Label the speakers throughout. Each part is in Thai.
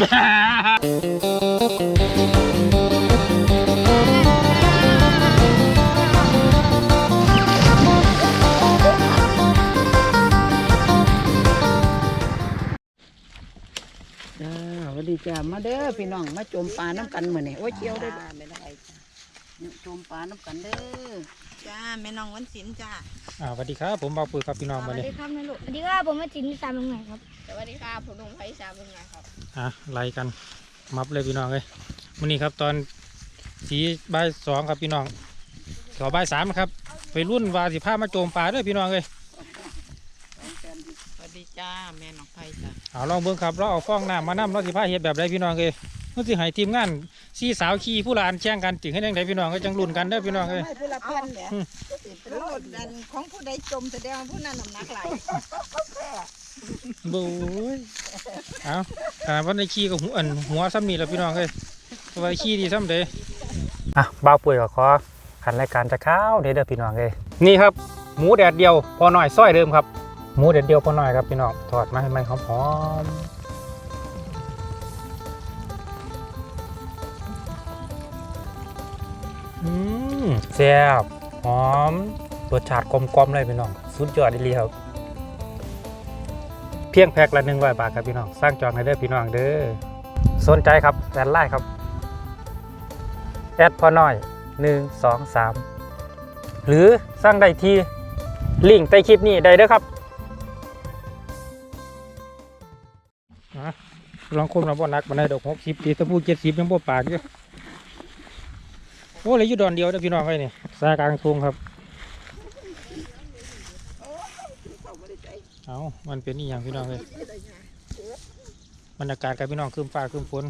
Speaker 1: จ้าสวัสดีจ้ามาเด้อพี่น้องมาจมปลาน้ำกันมื้อนี้โอ้ยเจียวได้อ
Speaker 2: ไม่ได้
Speaker 1: เนี่ยจมปลาน้ำกันเด้อ
Speaker 2: จ้าแม่น้องวันศิลป์จ้า
Speaker 3: อ่าสวัสดีครับ ผมบาวปุยครับพี่น้อง
Speaker 4: ส
Speaker 3: มา
Speaker 4: วัส
Speaker 3: เลย
Speaker 4: ดีครับแม่ลูกสวัสดีครับผมมาจินนิสามโรงงานครับ
Speaker 2: สวัสดีค่ะผมหนุ่มไพศาลเป็นไงครับ
Speaker 3: อะไล่กันมับเลยพี่น้องเลยวันนี้ครับตอนสีบ่ายสองครับพี่น้องต่อบ่ายสามครับไปรุ่นวาสิผ้ามาโจมปลาเด้วยพี่น้องเลย
Speaker 2: สวัสดีจ้าแม่น้องไพจ้า
Speaker 3: เอาลองเบิ่งครับเราเอาฟองน้ำมาน้ำเราสิผ้าเฮ็ดแบบไรพี่น้องเลยเราสิให้ทีมงานสีสาวขี่ผู้หลานแข่งกันถึงให้ยังไงพี่น้องก็จังรุ่นกันเด้อพี่น้องเลย
Speaker 2: ไม่ผู้ละพันเนี่ย
Speaker 3: อืม
Speaker 2: โลดดันของผู้ใดจมแสดงว่าผู้นั้นน้ำหนักไหลาย
Speaker 3: บู๊ยเอาขนาดวันในขี่กับหัวอันหัวซ้ำนี่แหละพี่น้องเลยเพราะว่าขี่ดีซ้ำเด้อะบ้าวปุ๋ยก็ขอขันรายการจะข้าวเด้อเด้อพี่น้องเลยนี่ครับหมูแดดเดียวพอหน่อยซ้อยเดิมครับหมูแดดเดียวพอหน่อยครับพี่น้องทอดมาให้มันหอมๆอืมแซ่บหอมรสชาติกลมๆเลยพี่น้อง สุดยอดดีครับ เพียงแพ็คละหนึ่งร้อยบาทครับพี่น้อง สร้างจองให้เด้อพี่น้องเด้อสนใจครับแอดไลน์ครับแอดพอน้อยหนึ่งสองสามหรือสร้างได้ที่ลิงก์ใต้คลิปนี้ได้เด้อครับลองคมเราบ่หนักบันไดดอกหกสิบตีตะพูเจ็ดสิบยังบ่ปากอยู่โอ้เลยอยู่ดอนเดียวเด้อพี่น้องไอ้นี่สายกลางทุ่งครับ เอามันเป็นนี่อย่างพี่น้องเลยบรรยากาศกับพี่น้องคืมฟ้าคืมฝน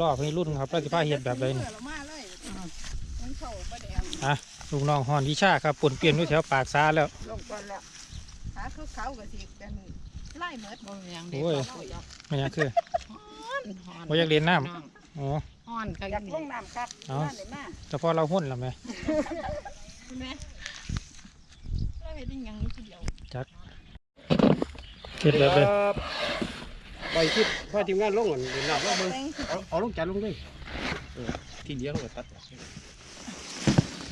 Speaker 3: รอบให้รุ่นครับราชพาเห็ดแบบใดนี่
Speaker 2: เรามาเลยมันเข้าบ่แดง
Speaker 3: ลูกน้องฮอนวิชาครับปนเปลี่ยนด้วยแถวปากซาแล้ว
Speaker 2: ลงก่อนแล้วขาเขาเขาๆก็สิเป็นไล่เมดบ่ยังเด็ก
Speaker 3: โอ้ย
Speaker 2: บ่อยาก
Speaker 3: ไม่อยากคือ
Speaker 2: ฮ้อนฮ้อน
Speaker 3: บ่อยากเรียนน้ำอ๋อ
Speaker 2: ฮ้อนค่ะ
Speaker 1: อยากลงน้ำครับ
Speaker 3: เอา
Speaker 1: บ้านเลยมา
Speaker 3: แต่พอเราหุ่นแล้วไหม
Speaker 2: แม่เราเฮ็ดอีหยังอยู่ผู้เดียว
Speaker 3: เห็ดแบบเลย
Speaker 5: ไปคิดพาทีมงานลงก่อนเดี๋ยวนับว่ามึง
Speaker 2: แต่ง
Speaker 5: เอาเอาลงจานลงเลยเออทีเดียวเราก็ตัด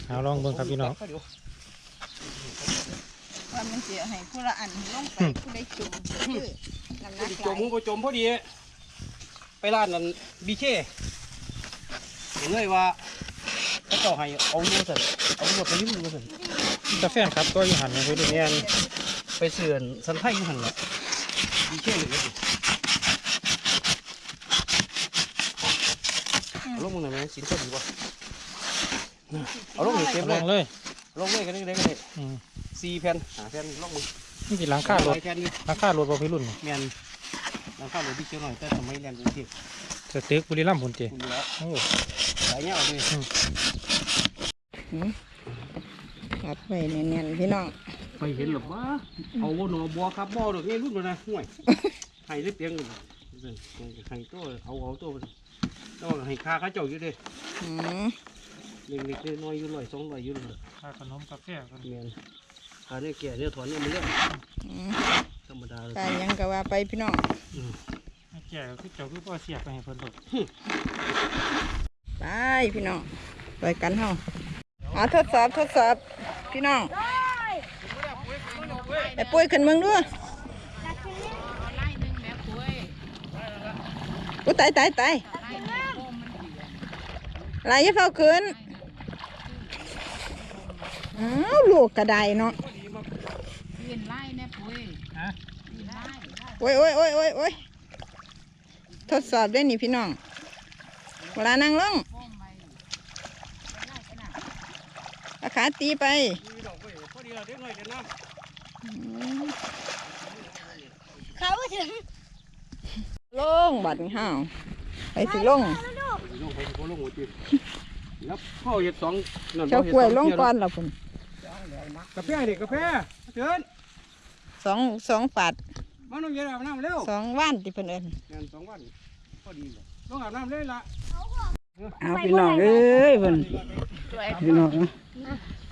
Speaker 3: เอาลองเบิ่งครับพี่น้อง
Speaker 5: เดี๋ยว
Speaker 2: ว่ามันสิให้ผู้ละอันลงไปผู้ใดจมคือน้ำหนักไห
Speaker 5: จ
Speaker 2: ลามย
Speaker 5: มึงไปจมพอดี ไปร้านนั้นบีเคเห็นเลยว่าเขาเจ้าให้เอาเงินสั่นเอาหมดไปยืมเงินสั่น
Speaker 3: แต่แฟนครับตัวอยู่หันไปดู
Speaker 5: เนี่ย ไปเสื่อนสันไทยอยู่หันละบีเคเลยเอาลงมึงหน่อยไหมสินเท่าดีวะเอาลงเลยเต็ม
Speaker 3: ล
Speaker 5: เล
Speaker 3: อยงเลย
Speaker 5: ลงเลยกันได้กันได้
Speaker 3: อืม
Speaker 5: สี่แผ่นหาแผ่นลงมึง
Speaker 3: นี่สิหลังคารถ
Speaker 5: แผ่นนี่
Speaker 3: หลังคารถบ่พี่รุ่นนี่
Speaker 5: แมนหลังคารถบิ๊กเจ้าหน่อยแต่ทำไมแรงกรุงเทพ
Speaker 3: สเต็กบุรีรัมย์พุ่นเจ
Speaker 5: คุณดูแล้ว
Speaker 3: โอ้
Speaker 5: สายเงี้ยเอาดิ
Speaker 2: อัดไว้แน่นๆพี่น้อง
Speaker 5: ไปเห็นหรอวะเอาหนอบัวครับบ่อดอกนี่รุ่นเลยนะห่วยให้เล็บเปียงเลยให้ตัวเอาเอาตัวต้องให้ค่าข้าเจ้าอยู่ดิ
Speaker 2: อืม
Speaker 5: เล็กๆน้อยๆอยู่ร้อยสองร้อยอยู่เลย
Speaker 3: ค่าขนมกาแฟกัน
Speaker 5: แมนค่าเนี่ยแก่เนี่ยถอนเนี่ยมันเรื่อง
Speaker 2: อืม
Speaker 5: ธรรมดาเลย
Speaker 2: ตายยังก็ว่าไปพี่น้อง
Speaker 3: ให้แก่คือเจ้าคือพ่อเสียบไปให้เพิ่นดอก
Speaker 2: ไปพี่น้องไปกันเฮาเอาทดสอบทดสอบพี่น้อง ไอ้ปุ้ยขึ้นเมืองด้วยอุ้ยตายตายตายลายอยาเฝ้าขึ้นอ้าวลูกกระไดเนาะ
Speaker 3: ฮะ
Speaker 2: โอ้ยโอ้ยโอ้ยโอ้ยโอ้ยทดสอบด้วยนี่พี่น้อง เวลานั่งลงเอาขาตีไป
Speaker 5: พอดี เราเด็กหน่อยเดี๋ยวน้
Speaker 4: เขาถึง
Speaker 2: ลงบัดนี้ห้าวไปสิลงำ
Speaker 5: ลงไปลงหัวจีแล้วพ่อเห็ดสองนั่น
Speaker 2: เจ้ากล้วยลงก่อนละพุ่น
Speaker 5: กาแฟเด็กกาแฟเชิญ
Speaker 2: สองสองปาด
Speaker 5: มาน้องเย็นอาบน้ำเร็ว
Speaker 2: สองว่านที่เพิ่นเอิ้น
Speaker 5: งานสองวันพอดีเลยลงอาบน้ำเลยละ
Speaker 1: เอาพี่น้องเอ้ยเพิ่นพี่น้อง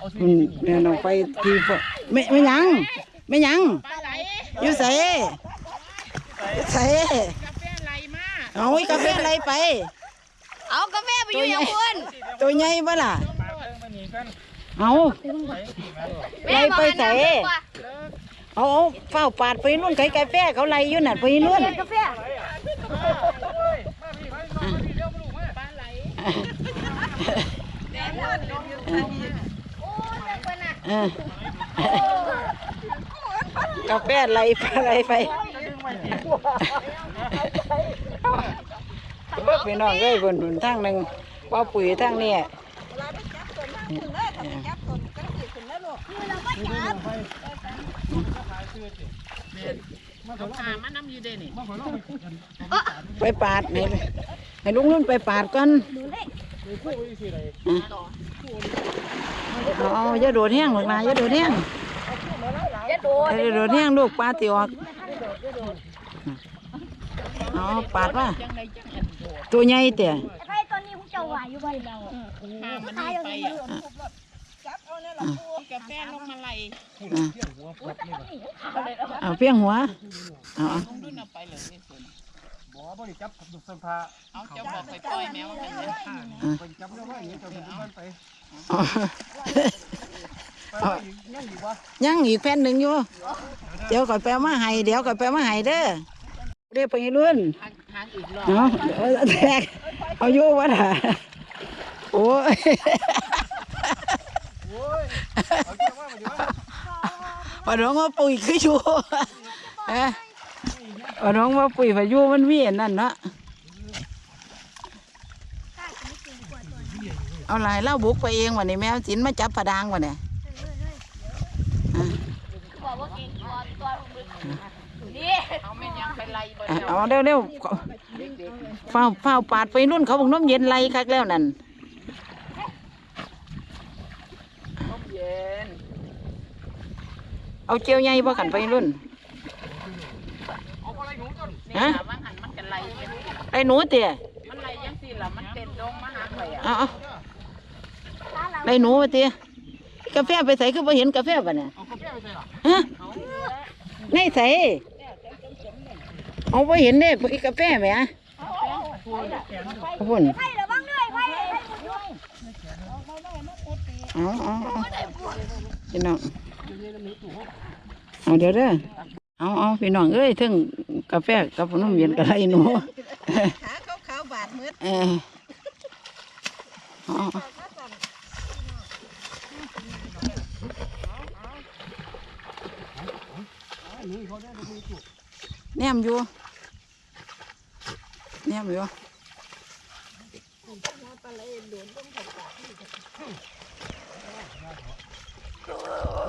Speaker 1: นะเพิ่นแม่น้องไปที่บ่ไม่ไม่หยังไม่หยังอยู่ไสอยู่ไส
Speaker 2: กาแฟไหลมา
Speaker 1: เอาไอ้กาแฟอะไรไป
Speaker 2: เอากาแฟไปอยู่อย่างคุณ
Speaker 1: ตัวใหญ่บ่ล่ะเอา
Speaker 2: แม่
Speaker 1: ไล่
Speaker 2: บอก
Speaker 1: ไป
Speaker 2: ให้
Speaker 1: ใส่
Speaker 2: น้ำเลิกว่า
Speaker 1: เอาเอาเฝ้าปาดไปรุ่นไก่กาแฟเขาไล่อยู่น่ะไปรุ่น
Speaker 4: กาแฟ
Speaker 1: เออ กาแฟไล่ไปไล่ไปเบิกพี่น้องเอ้ยคนหนุนทางหนึ่งว่าปุ๋ยทางนี้ไปปาดให้ให้ลุงรุ่นไปปาดก่อน เอาเอาอย่าโดดแห้งหรอกนะอย่าโดดแห้งอย่าโดดแห้งลูกปลาติออกเอาปาดว่าตัวใหญ่เตี่ย
Speaker 4: ไอ้ตอนนี้พวกเจ้าไหวอยู่บ้านเราตายไปอะ
Speaker 2: กาแฟลงมาไล่
Speaker 1: เอาเพียงหัวเอาเอา
Speaker 5: บ่บ่ได้จับกับสัมภา
Speaker 2: เอาเจ้าบอกไปปล่อยแมวมันเลย
Speaker 5: ไปจับแล้วว่าอย่างนี้จะเป็นบ้านไป
Speaker 1: เอา
Speaker 5: ไปอีกยังอยู่วะ
Speaker 1: ยังอีกแผ่นหนึ่งอยู่ เดี๋ยวก่อนไปเอามาให้เดี๋ยวก่อนไปเอามาให้เด้อเรียกไปรุ่น
Speaker 2: ทางอีกรอบ
Speaker 1: เนาะเอาแทกเอาอยู่วะล่ะโอ้ย
Speaker 5: โอ้ยเอาเจ้าว่ามาดีวะ
Speaker 1: ว่าน้องว่าปุ๋ยคืออยู่เอ๊ะ ว่าน้องว่าปุ๋ยพายุมันมีอันนั่นเนาะเอาหลายเล่าบุกไปเองวันนี้แมวสินมาจับผดางวันนี้
Speaker 2: บอกว่าเก่งตัวตัวมึงนี่เอาไม่ยังไปไล่บน
Speaker 1: อะเอาเร็วเร็วๆเฝ้าเฝ้าปาดไปรุ่นเขาบอกน้ำเย็นไรคักแล้วนั่น
Speaker 2: เย็น
Speaker 1: เอาเจียวใหญ่บ่ขันไปรุ่น
Speaker 5: เอาอะไรหนูจน
Speaker 2: นี่
Speaker 1: ฮะ
Speaker 2: ล่ะมันหันมันกันไล่ยัง
Speaker 1: ไอ้หนูเตี๋ย
Speaker 2: มันไล่ยังสิล่ะมันเต้นลงมาหาใครอะ
Speaker 1: เอาเอาไอ้หนูมาเตี๋ยกาแฟไปใส่คือบ่เห็นกาแฟป่ะเนี่ย
Speaker 5: เอากาแฟไปใส่หรอ
Speaker 1: ฮะในใส่เอาบ่เห็นเด้อีกาแฟไหมอะพุ่น
Speaker 4: ไผ่ระวังด้วยไผ่ไผ่หมดด้วย
Speaker 1: เอาเอาเอาพี่น้องเอาเดี๋ยวเด้อ เอาเอาพี่น้องเอ้ยถึงกาแฟกับนมเย็นกับไรหนู
Speaker 2: ขาขาวๆบาดมืด
Speaker 1: เออเอาเอาแนมอยู่แนมอยู่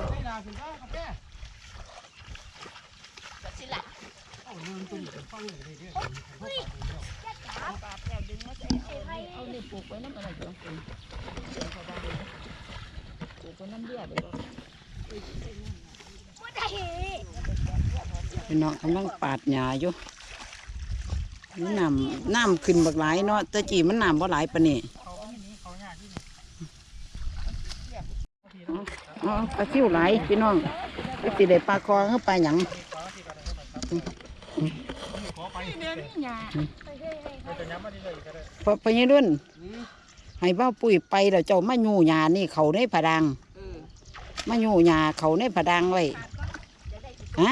Speaker 5: ไม่นา สินค้ากาแฟ
Speaker 2: สิล่ะ
Speaker 5: เอาเงินตุ้มจะฟังเลยเด้อ
Speaker 2: เอานี่ปลูกไว้น้ำอะไรจ้ะปลูกไว้น้ำเบี้ยไปบ่
Speaker 4: ไม่ได้
Speaker 1: พี่น้องกำลังปาดหญ้าอยู่นี่น้ำน้ำขึ้นบักหลายเนาะต่จีมันน้ำบ่หลายปานนี้อ๋อปลาซิวหลายพี่น้องก็สิได้ปลาคอเข้าไปหยัง ลาหยังพอพญรุ่น ให้เบ้าปุ๋ยไปแล้วเจ้ามาอยู่หยานี่เขาในผดังมาอยู่หยาเขาในผดังไว้ฮะ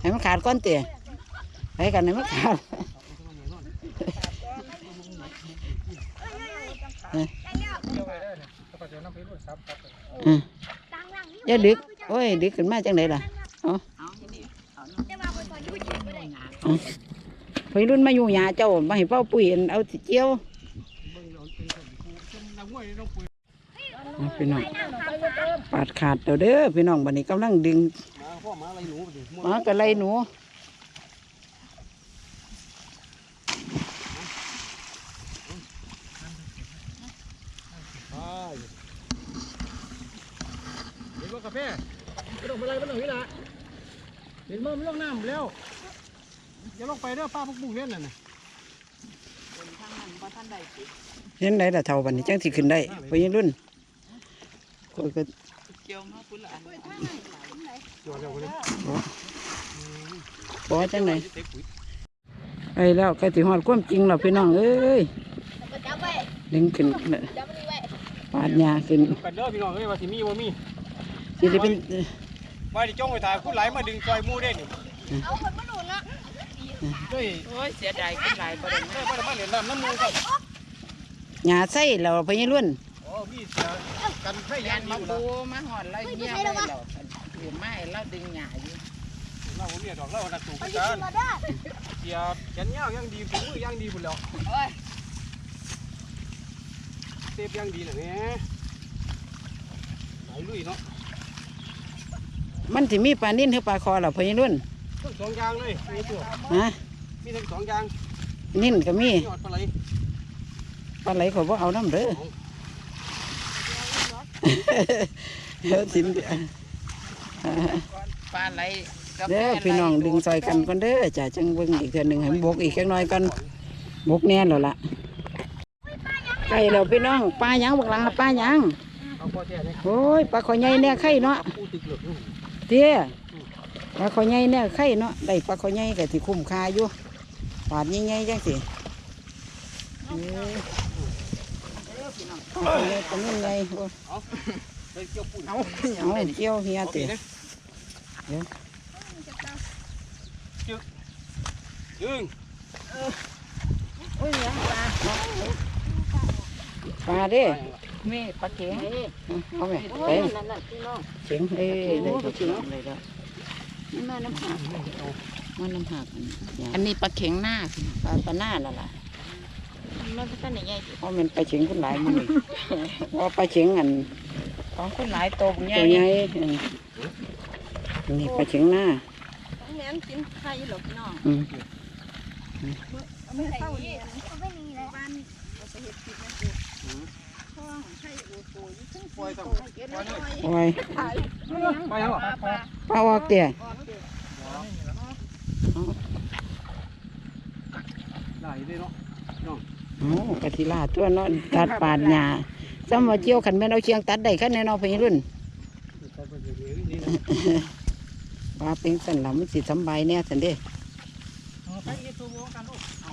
Speaker 1: ให้มันขาดก้อนเตี๋ยให้กันให้มันขาดเออเออ
Speaker 4: ดังหลังนี่
Speaker 1: อย่าดึก โอ้ย ดึกขึ้นมาจังไดล่ะอ๋อ
Speaker 4: แต่ว่า คนตอน
Speaker 1: รุ่นมาอยู่ยาเจ้ามาให้เบ้าปุ๋ยเอาสิเจียวพี่น้องปาดขาดเดี๋ยวเด้อพี่น้องบันนี้กำลังดึงมากระไรหนู
Speaker 5: ไปเห็นว่ากาแฟไม่ต้องไปอะไรไม่ต้องนี่ละเห็นว่ามันลงน้ำแล้ว อย่าลงไปเด้อป้าพวกบุ้งเล่นน่ะนะ
Speaker 1: เห็นได้ละเท่าบันนี้จังสิขึ้นได้พญรุ่นก็ก็
Speaker 2: เกี่ยวมาพุ่นละ
Speaker 5: จอดเร็วเลย
Speaker 1: บอจังไหน
Speaker 5: เตะปุ๋ย
Speaker 1: ไปไปแล้วใกล้สิฮอดความจริงแล้วพี่น้องเอ้ย
Speaker 4: จับไว้
Speaker 1: ดึงขึ้น
Speaker 4: จับมันไว้
Speaker 1: ปาดหญ้าขึ้น
Speaker 5: กันเด้อพี่น้องเอ้ยว่าสิมีบ่มี
Speaker 1: สิได้เป็น
Speaker 5: ว่าดิจ้องไปถ่ายผู้ไหลมาดึงซอยหมู่ได้นี่
Speaker 4: เอาคนมาหนุนนะ
Speaker 5: เฮ้ย
Speaker 1: โอ้ยเสียดายขึ้นหลายบ่ได้
Speaker 5: เฮ้ยบ่ได้มาเล่นน้ำน้ำหมู่ครับ
Speaker 1: หญ้าใส่แล้วพญรุ่น
Speaker 5: โอ้มีเสียกันไฟยานอยู่แล้ว
Speaker 1: มาหอดแล้วเมียไว้แล้วถือไม้แล้วดึงหญ้าอยู่
Speaker 5: เราบ่มีดอกเรานักสูง
Speaker 4: เอา
Speaker 5: กั
Speaker 4: อยู่
Speaker 5: น
Speaker 4: มาได้
Speaker 5: เสียแขนยาวยังดีฝีมือยังดีพุ่นแล้วเซฟยังดีน่ะแหม่ไหลลุยเนาะ
Speaker 1: มันสิมีปลานิ่นหรือปลาคอล่ะพญรุ่น
Speaker 5: ทั้งสองอย่างเลยมีตัว
Speaker 1: ฮะ
Speaker 5: มีทั้งสองอย่าง
Speaker 1: นิ่นก็มี
Speaker 5: ยอดปลาไหล
Speaker 1: ปลาไหลขอยบ่เอาน้ำเด้อเดี๋ยวสิน
Speaker 6: ปลาไหลกับ
Speaker 1: เด้อพี่น้องดึงซอยกันก่อนเด้อจ้ะจังเบิ่งอีกเทื่อหนึงให้มันบกอีกจักหน่อยก่อนบกแน่นแล้วล่ะไก่แล้วพี่น้องปลาหยังบักหลังน่ะปลาหยัง
Speaker 5: เอาพอแท้เลย
Speaker 1: โอ้ยปลาขอใหญ่แน่ไข่เนาะ
Speaker 5: ปูตึกเหลือกนู่น
Speaker 1: เตี้ย ปลาขอใหญ่แน่ไข่เนาะได้ปลาขอใหญ่ก็สิคุ้มค่าอยู่ปาดใหญ่ๆจังสิเออปลาขอใหญ่ตัวนี้ใหญ่โอ้ย
Speaker 5: เฮ้ยเกี่ยวปูน
Speaker 6: เอา
Speaker 1: เอาเกี่ยวเฮีย
Speaker 5: เอา
Speaker 1: เตี้ย
Speaker 5: นะจึกยึง
Speaker 6: โอ้ยยังปลา
Speaker 1: ปลาเด้
Speaker 6: แม่ปลาเข็ง
Speaker 1: เอาไหม
Speaker 6: โอ้
Speaker 1: ไป
Speaker 6: ยนั่นน่ะพี่น้อง
Speaker 1: เสียงเอ้ยได้ก็เสียงเลยแล้วมั นมาน้ำหักมันน้ำหักอันนี้
Speaker 6: อันนี้ปลาเข็งหน้าพี่
Speaker 1: ปลาปลาหน้านั่นล่ะ
Speaker 6: มันก็ตั้งใหญ่
Speaker 1: เพราะมันไปเฉียงคนหลายมันนี่เพราะไปเฉียงอัน
Speaker 6: ของคนหลายตัวใหญ่
Speaker 1: ตัวใหญ่อันอันนี่ไปเฉียงหน้า
Speaker 2: แม่นกินไข่หรอกพี่น้อง ยิ่งขึ้น
Speaker 5: ปล่อยต้อง
Speaker 2: เก็บน้อย
Speaker 1: โอ้ย
Speaker 5: ไปแล้ว
Speaker 1: ปลาออกเตี้ย
Speaker 5: ไหลเลยเนาะ
Speaker 1: โอ้กะทิลาตัวเนาะตัดปาดหญ้าซ้ำว่าเจียวขันแม่นเอาเชียงตัดได้ขั้นแน่นอนไปรุ่นปลาเป็นสันหลัมันสิสำบายแน่สันเด้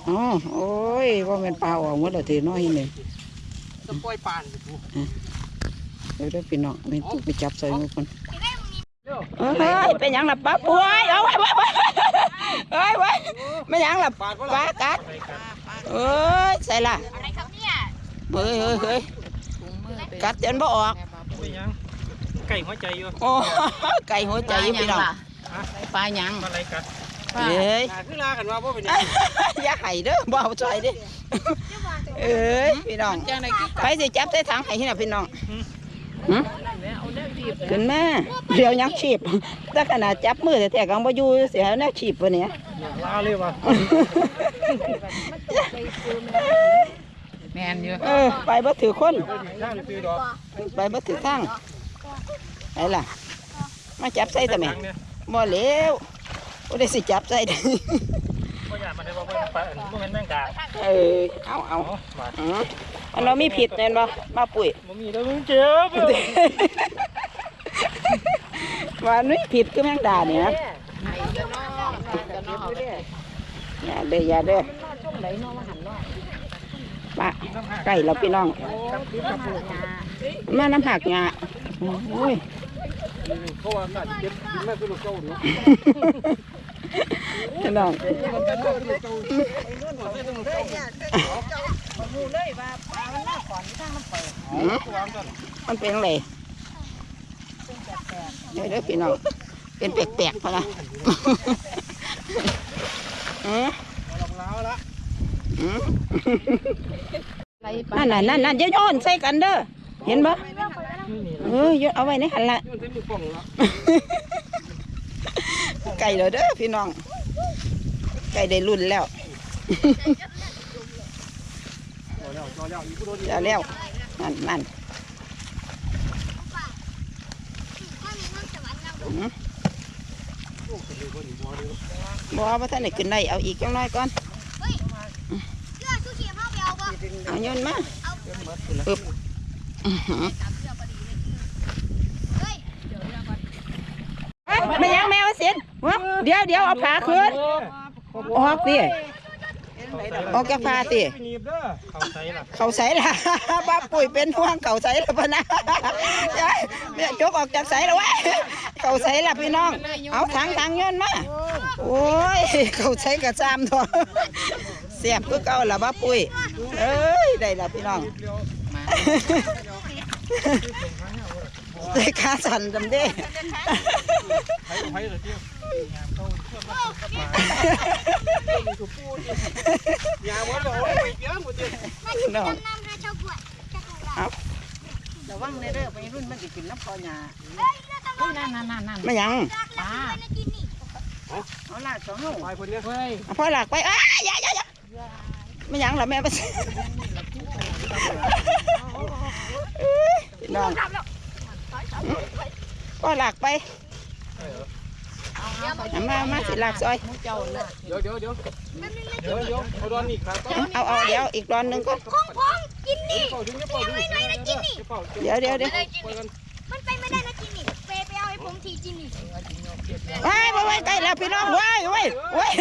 Speaker 1: อ๋อโอ้ยว่ามันปลาออกหมดแล้วทีน้อยนี่
Speaker 5: จะปล่อยปานกู
Speaker 1: เดี๋ยวเดี๋ยวพี่น้องไม่ถูกไปจับใส่มือคน
Speaker 5: เร็ว
Speaker 1: เฮ้ยเป็นหยังล่ะป้าป่วยเอาไว้ไว้ไว้เฮ้ยไว้ไม่หยังล่ะ
Speaker 5: ปานก็
Speaker 1: ป้า
Speaker 5: ละ
Speaker 1: กัดเอ้ยใส่ละ
Speaker 4: อะไรครับเนี่ย
Speaker 1: เฮ้ยเฮ้ยเฮ้ยกัดจนบ่ออก
Speaker 5: ไปยังไก่หัวใจอยู่
Speaker 1: โอ้ไก่หัวใจอยู่พี่น้อง
Speaker 6: ปลาหยัง
Speaker 5: อะไรกัน
Speaker 1: เฮ้ย
Speaker 5: คือลากันว่าพ่เป็นยัง
Speaker 1: อย่าไห้เด้อบ่เอาใจเด้อเอ้ยพี่น้อง
Speaker 6: จังได๋กี่
Speaker 1: ไปสิจับใส่ถังให้น่ะพี่น้องหึ ขึ้นมาเดี๋ยวยังชีพแต่ขนาดจับมือแต่ๆกังบ่อยู่เสียแนวชีพวะเนี่ย
Speaker 5: ลาเลยว่ะ
Speaker 6: แม่นอยู่
Speaker 1: เออไปบ่ถือคน
Speaker 5: ย่างซื้อดอก
Speaker 1: ไปบ่ถือทางไปล่ะ มาจับใส่แต่แม่
Speaker 5: เนี่ย
Speaker 1: บ่เหลวบ่ได้สิจับใส่เด้อ
Speaker 5: ก็อยากมา ได้ว่าเป็นปลาบ่เป็นแมงดา
Speaker 1: เออเอาเอาอืออันเรามีผิดแม่นบ่มาปุ๋ย
Speaker 5: บ่มีแล้วมึงเจ็บ
Speaker 1: ว่านี่ผิดคือแมงดาเนี่ยนะ
Speaker 6: อ
Speaker 1: ย่าเด้ออย่าเด้อมาไก่เราพี่น้อง มาน้ำหักหยาโอ้ย
Speaker 5: เขาว่าน่าจะเจ็บแม่คือลูกเจ้าเนาะ
Speaker 1: พี่น้องหืมมันเป็นอะไรเดี๋ยวเด้อพี่น้องเป็นแปลกๆพอละหืม
Speaker 5: แล้วละ
Speaker 1: หืมนั่นน่ะนั่นนั่นอย่าโยนใส่กันเด้อเห็นบ่เออโยนเอาไว้ในหันละ
Speaker 5: ยืนเต็มมือป่องละ
Speaker 1: ไก่แล้วเด้อพี่น้อง ไก่ได้รุ่นแล้ว
Speaker 5: รอแล้วรอแล้วอีกผู้โดน
Speaker 1: จะแล้วนั่นนั่น
Speaker 4: ข้อนี้มันจะหวานเรา
Speaker 1: หืม
Speaker 5: โอ้เป็นเลยบ่นี่บ่เลย
Speaker 1: บ่ว่าท่านได้ขึ้นได้เอาอีกจังน้อยก่อน
Speaker 4: เอชูชีพเอาเอาบ่
Speaker 1: เอาโยนมา
Speaker 4: เอา
Speaker 1: ปึ๊บไม่ยังแมวเสียนเดี๋ยวเดี๋ยวเอาผาขึ้น ออกดิออกจากฟ้าติ
Speaker 3: เขาใส่ละ
Speaker 1: เขาใส่ละบ้าปุ๋ยเป็นห่วงเขาใส่ละพะนะเนี่ยจกออกจากใส่ล้วะเขาใส่ละพี่น้อง เอาทางทางย้อนมาโอ้ยเขาใส่กระจามทอเสียบก็เก่าละบ้าปุ๋ยเอ้ยได้ละพี่น้องได้ขาสั่นจำได้
Speaker 5: ยเที่ยวยาวันเราไปเยอะหมดเลย
Speaker 1: พี่น้อง
Speaker 4: น้ำให้เจ้ากล้วยเจ้ากล้วย
Speaker 6: ระวังในเด้อไปรุ่นมันสิกินน้ำพอหญ้าเฮ้ยนั่นนั่นนั่นนั่น
Speaker 1: ไม่หยัง
Speaker 6: ปลา
Speaker 4: ไม่กินนี่
Speaker 6: เอาลากสองลูก
Speaker 5: ไปคนเนี้ย
Speaker 6: เฮ้ย
Speaker 1: เอาพ่อหลักไปอ้ายอยาอยาอยาไม่หยังหรอแม่ไปพี่น้องพ่อหลักไป เอามามาสิหลักซอย
Speaker 6: เดี๋
Speaker 5: ยวเดี๋ยวเดี๋ยวเดี๋ยวเดี๋ยวเอาดอนอีกครับ
Speaker 1: เอาเอาเดี๋ยวอีกรอนหนึ่งก็
Speaker 4: ของผมกินนี่
Speaker 5: เป่าดึงเป่าดึง
Speaker 1: เดี๋ยวเดี๋ยวเดี๋ยว
Speaker 4: มันไปไม่ได้นะกินนี่เปไปเอาให้ผมทีกินนี่
Speaker 1: ว้ายว้ายว้ายใกล้แล้วพี่น้องว้ายว้ายว้าย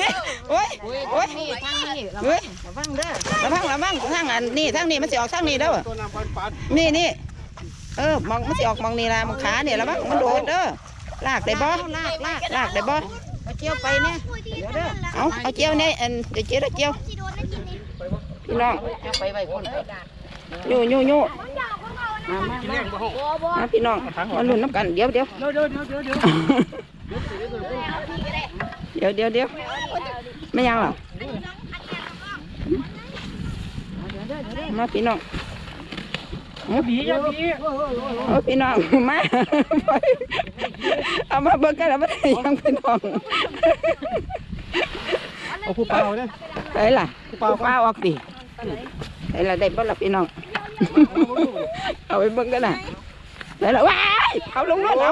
Speaker 1: ว้ายว้าย
Speaker 6: นี่ทางนี้ระวั
Speaker 1: ย
Speaker 6: งระวังเด้อ
Speaker 1: ระวังระวังทางอันนี่ทางนี้มันสิออกทางนี้เด้อ
Speaker 5: ตัวน้ำปันปัน
Speaker 1: นี่นี่เออมองมันสิออกมองนี่ละมองขาเนี่ยระวังมันโดดเด้อ ลากได้บ่
Speaker 6: ลากลาก
Speaker 1: ลากได้บ่
Speaker 6: มาเจียวไปเนี่ย
Speaker 4: เดี๋ยวเด้อ
Speaker 1: เอาเอาเจียวเนี่ยอันเดี๋ยวเจียวเดี๋ยวเจียว
Speaker 4: ที่โดนนะกินนี่
Speaker 1: พี่น้อง
Speaker 6: เอาไปไว้คน
Speaker 1: ยู่ยู่ยู่
Speaker 4: ผมอยากของเรา
Speaker 6: มามา
Speaker 5: กินแรงบ่ห้อง
Speaker 1: มาพี่น้องมาลุ้นน้ำกันเดี๋ยวเดี๋ยว
Speaker 5: เดี๋ยวเดี๋ยวเดี๋ยวเดี๋ยวเดี๋ยว
Speaker 1: เดี๋ยวเดี๋ยวเดี๋ยวไม่ยังหรอมาพี่น้อง
Speaker 3: บีอย่าบี
Speaker 1: เอาพี่น้องมาเอามาเบิ่งกันแล้วไม่ได้ยังพี่น้อง
Speaker 5: เอาผู้เปล่าเนี่ย
Speaker 1: ไปล่ะปลาปลาออกดิไปล่ะได้บ่ล่ะพี่น้องเอาไปเบิ่งกันน่ะได้ละว้ายเอาลงรถเอา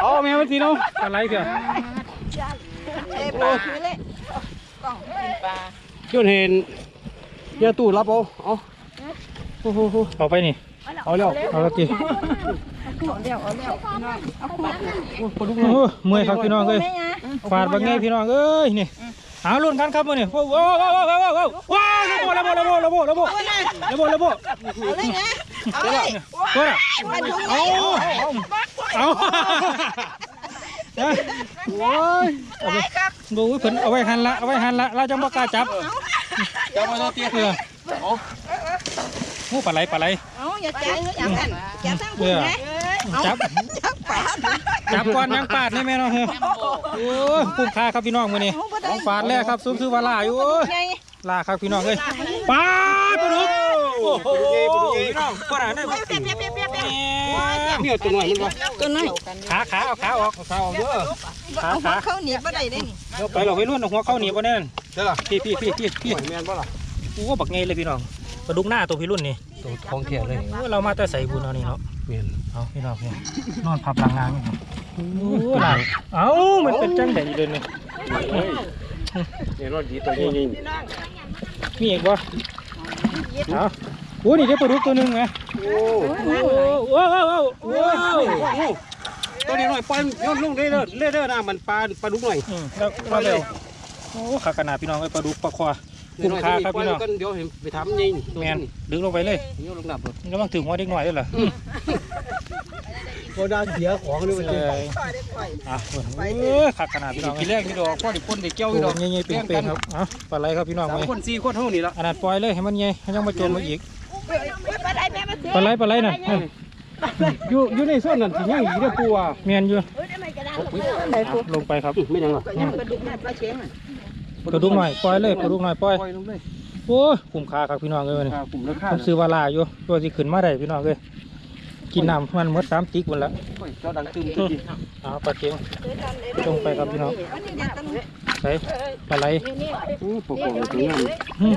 Speaker 5: เอาแม่มาทีน้อง
Speaker 3: อะไรเถอะ
Speaker 1: เอ้ปลาคือเล
Speaker 5: ยนเห็นยาตู้รับเอาเอา โอ้โห
Speaker 3: เอาไปนี่
Speaker 5: เอาแล้ว
Speaker 3: เอาละที
Speaker 5: ปลาดุก
Speaker 3: โอ้เมื่อยครับพี่น้องเอ้ยฟาดบักไงพี่น้องเอ้ยนี่เอาลุ้นกันครับมื้อนี้ว้าวว้าวว้าวว้าวว้าวว้าวว้าวระโบระโบระโบระโบระโบระโบระโบ
Speaker 1: เอาเลยนะเอาเลย
Speaker 3: ตัวน่ะเอาเอาโอ้ยเอาไปดูเพิ่นเอาไว้หันละเอาไว้หันละเราจะบ่กล้าจับ
Speaker 5: จะมาตัวเตี้ย
Speaker 3: เออ โอ้ปลาไหลปลาไหล
Speaker 1: เอาอย่าใจเฮ้ยอย่างนั้นอย่าทั้ง
Speaker 3: เอ
Speaker 1: คุณ
Speaker 3: อ
Speaker 1: นะ
Speaker 3: จับ
Speaker 1: จับปลา
Speaker 3: จับก่อนยังปาดนี่แม่เนาะเฮ้ยโอ้ยคุ้มค่าครับพี่น้องมื้อนี้ของฝาดแรกครับซุ้มคือว่าลาอยู่โอ้ยลาครับพี่น้องเอ้ยปาดปลาดุกโอ้โหพี่น้องปลาได้บ่
Speaker 5: เนี่ยตัวหน่อยมันวะ
Speaker 1: ตัวน้อย
Speaker 3: ขาขาเอาขาออกเอาขาออกเด้อขาขา
Speaker 1: เข้าหนีบ่ได้เลยนี่
Speaker 3: เดี๋ยวไปเราไปรุ่นเอาหัวเข้าหนีบ่แน่น
Speaker 5: เดี๋ยวล่ะ
Speaker 3: พี่พี่พี่พี่พี่
Speaker 5: หอยแมนบ่ล่ะ
Speaker 3: โอ้บักไงเลยพี่น้อง ปลาดุกหน้าตัวพี่รุ่นนี่
Speaker 5: ตัวทองเขียวเลย
Speaker 3: โอ้เรามาแต่ใส่บุญเอานี่เนาะ
Speaker 5: แมน
Speaker 3: เอาพี่น้องเนี่ยนอนพับหลังงานนี่โอ้หลายเอ้ามันเป็นจังไดเลยนี่
Speaker 5: เนี่ยรอดดีตัวใหญ่
Speaker 3: มีอีกบ่เอาโอ้นี่ได้ปลาดุกตัวหนึงไง
Speaker 5: ๆโอ้
Speaker 3: โอ้ว้าวว้าวว้าว
Speaker 5: ตัวนี้หน่อยปล่อยย้อนลงได้เด้อเด้อนะมันปลาปลาดุกหน่อย
Speaker 3: อืมแล้วมาเร็วโอ้ขาขนาดพี่น้องไอ้ปลาดุกปลาควา คุ้มค่าครับพี่น้อง
Speaker 5: เดี๋ยวเห็นไปทำยิง
Speaker 3: แมนดึงลงไปเลย
Speaker 5: เดี๋ยวลงดับเลย
Speaker 3: ระวังถึงหัวเด็กหน่อยด้วยเหรอ
Speaker 5: โดนเสียของเลย
Speaker 3: เอออะเออขาขนาดพี่น้อง
Speaker 5: กินแรกพี่ดอกพ่อดิพ่นดิเกี้ยว
Speaker 3: โอ้
Speaker 5: พี่ดอก
Speaker 3: ยใหญ่ๆเป็นๆครับอะปลาไหลครับพี่น้อง
Speaker 5: สาม
Speaker 3: ไป
Speaker 5: คนสี่คนเท่านี้ละ
Speaker 3: อันนั้นปล่อยเลยให้มันใหญ่ให้ยังมาโจมมาอีก
Speaker 1: ปลาไหลแม่มาซื้อ
Speaker 3: ปลาไหลปลาไหลน่ะอืม
Speaker 5: อยู่อยู่ในส่วนนั้นที่ย่างอีเด้อปูอะ
Speaker 3: เมียนอยู่
Speaker 1: ไหนปุ๊บ
Speaker 3: ลงไปครับ
Speaker 5: ไม่ยังหรอ
Speaker 1: ก็ยังปลาดุกน่ะปลาเชียงอะ
Speaker 3: กระดุกหน่อยปล่อยเลยกระดุกหน่อยปล่อย
Speaker 5: ปล่อยลงเลย
Speaker 3: โอ้ยคุ้มค่าครับพี่น้องเลยวันนี้
Speaker 5: กลุ่มราคา
Speaker 3: ผมซื้อวาลาอยู่ตัวที่ขึ้นมาได้พี่น้องเลยกินน้ำมันหมดสามติ๊กหมดแล้ว
Speaker 5: เจ้าดังตึมตึม
Speaker 3: เอาปลาเค็งลงไปครับพี่น้องใส่ปลาไหล
Speaker 5: ปกป้องตัวงาม
Speaker 3: อืม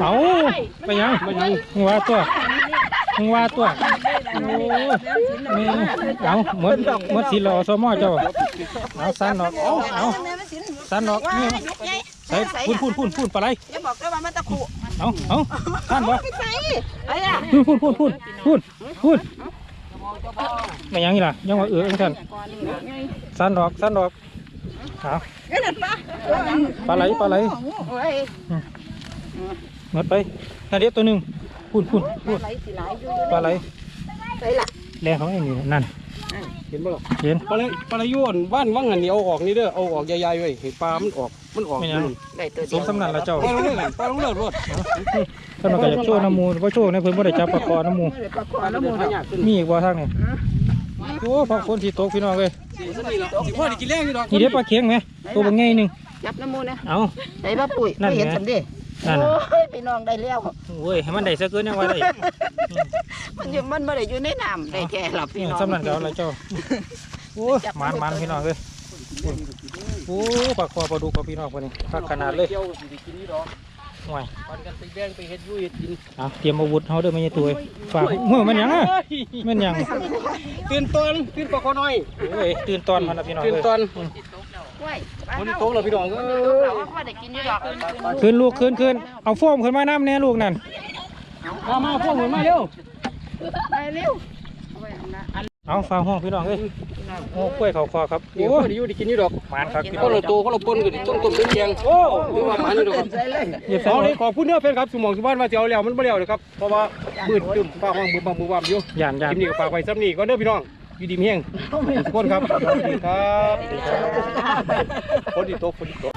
Speaker 3: เอาไปยังไปยังมึงว่าตัวมึงว่าตัวโอ้แม่เอาหมดหมดสิรอสมอเจ้าเอาสั้นออกเอา เอาสั้นออกนี่ใส่พุ่นพุ่นพุ่นพุ่นปลาไหล
Speaker 1: อย่าบอกเลยว่ามันตะขุ
Speaker 3: เอาเอาสั้นบ่
Speaker 1: ใส่ไอ้ล่ะ
Speaker 3: พุ่นพุ่นพุ่นพุ่นพุ่นพุ่นไม่ยังนี่ล่ะยังว่าเออเองท่านสั้นออกสั้นออกเอา
Speaker 2: เอ้ยนั่นปลา
Speaker 3: ปลาไหลปลาไหล
Speaker 1: โอ้ย
Speaker 3: หมดไปนั่นเดียวตัวหนึ่งพูดพูดพูด
Speaker 1: ไหลสิไหลอยู่
Speaker 3: ปลาไหล
Speaker 1: ไปละ
Speaker 3: แรงเขาไอ้นี่นั่น
Speaker 5: เห็นบ่ล่ะ
Speaker 3: เห็น
Speaker 5: ปลาไหลปลาไหลย้อนบ้านว่างอันนี้เอาออกนี่เด้อเอาออกใหญ่ๆไว้ให้ปลามันออกมันออก
Speaker 3: ไม่ยัง
Speaker 1: ได้ตัว
Speaker 3: ส
Speaker 1: เดีย
Speaker 3: ม
Speaker 1: ว
Speaker 3: สำนันละเจ้า
Speaker 5: ปลาลงเลิกปลาลงเลิกรถ
Speaker 3: ท่านก็อยากโชว์น้ำมูลว่าโชว์ในเพิ่นบ่ได้จับปลาคอน้ำมูล
Speaker 1: ปลาคอ
Speaker 5: ปลา
Speaker 1: น้ำ
Speaker 5: เดิ
Speaker 1: มู
Speaker 5: น
Speaker 1: ล
Speaker 5: หายากขึ้น
Speaker 3: มีอีกบ่ทางนี่โอ้พักคนที่ตกพี่น้องเอ้ย
Speaker 5: สิสนี่ล่ะสิพ่อได้กินแรงอยู่ดอก
Speaker 3: นี่เด้ปลาเค็งไหมตัวบางไงหนึ่ง
Speaker 1: จับน้ำมูลนะ
Speaker 3: เอา
Speaker 1: ใส่ปลาปุ๋ย
Speaker 3: นั่น
Speaker 1: ไม่เห็น
Speaker 3: ไง
Speaker 1: สันเดิ
Speaker 3: นั่นน่ะ
Speaker 1: โอ้ยพี่น้องได้แล้ว
Speaker 3: โอ้ยให้มันได้ซะเกินยังว่าได้
Speaker 1: มันอยู่มันไม่ได้อยู่ในน้ำได้แค่หลับพี่
Speaker 3: นี่
Speaker 1: น้อง
Speaker 3: สำนันก็เอาละเจ้าโอ้ยมันมันพี่น้องเอ้ยโอ้ปลาคอปลาดุกปลาพี่น้องคนนี้คักขนาดเลย
Speaker 5: เกี่ยวสิได้กินนี่ดอก
Speaker 3: ห่วย
Speaker 5: ปันกันไปแบ่งไปเฮ็ดอยู่เฮ็ดกิน
Speaker 3: เอาเตรียมอาวุธเฮาเด้อไม่ใช่ตัวเอ้ยฝากเฮ้ยมันหยังอะมันหยัง
Speaker 5: ตื่นตอนตื่นปลาคอน้อย
Speaker 3: โอ้ยตื่นตอนมันนะพี่น้อง
Speaker 5: ตื่น
Speaker 3: เอ้ย
Speaker 5: ตอน
Speaker 1: กล้วย
Speaker 5: วันนี้โตแล้วพี่น้องเอ้
Speaker 1: เรา
Speaker 5: ย
Speaker 1: ว่าได้กินอยู่ดอก
Speaker 3: ขึ้นลูกขึ้นขึ้นเอาโฟมขึ้นมาน้ำแน่ลูกนั่น
Speaker 5: มามาพวกมึงมาเร็ว
Speaker 1: ได้เร็ว
Speaker 3: เอาฟ้าห้องพี่น้องเอ้ยโอ้กล้วยเขาคอครับ
Speaker 5: เดี๋ยว
Speaker 3: โอ้
Speaker 5: พอได้อยู่ได้กินอยู่ดอก
Speaker 3: มันครับพี่
Speaker 5: ค
Speaker 3: น้อนง
Speaker 5: ละโตคนละปนกันต้มต้มเป็นแกงโอ้หรือว่าหมันอยู่ดอก
Speaker 1: ใส่เลย
Speaker 3: เหยียบใส่
Speaker 5: เอา
Speaker 3: ไว้
Speaker 5: เลยขอบคุณเด้อแฟนครับสมองสุวรรณว่าจะเอาแล้วมันบ่แล้วเลยครับเพราะว่ามืดตึมฟ้าห้องมือบังมือวามอยู่
Speaker 3: ย่านย่าน
Speaker 5: คลิปนี้ก็ฝากไว้ซ้ำนี้ก็เด้อพี่น้อง อยู่ดีมีแห้งทุกคนครับสวัสดีครับฝนที่ตกฝนที่ตก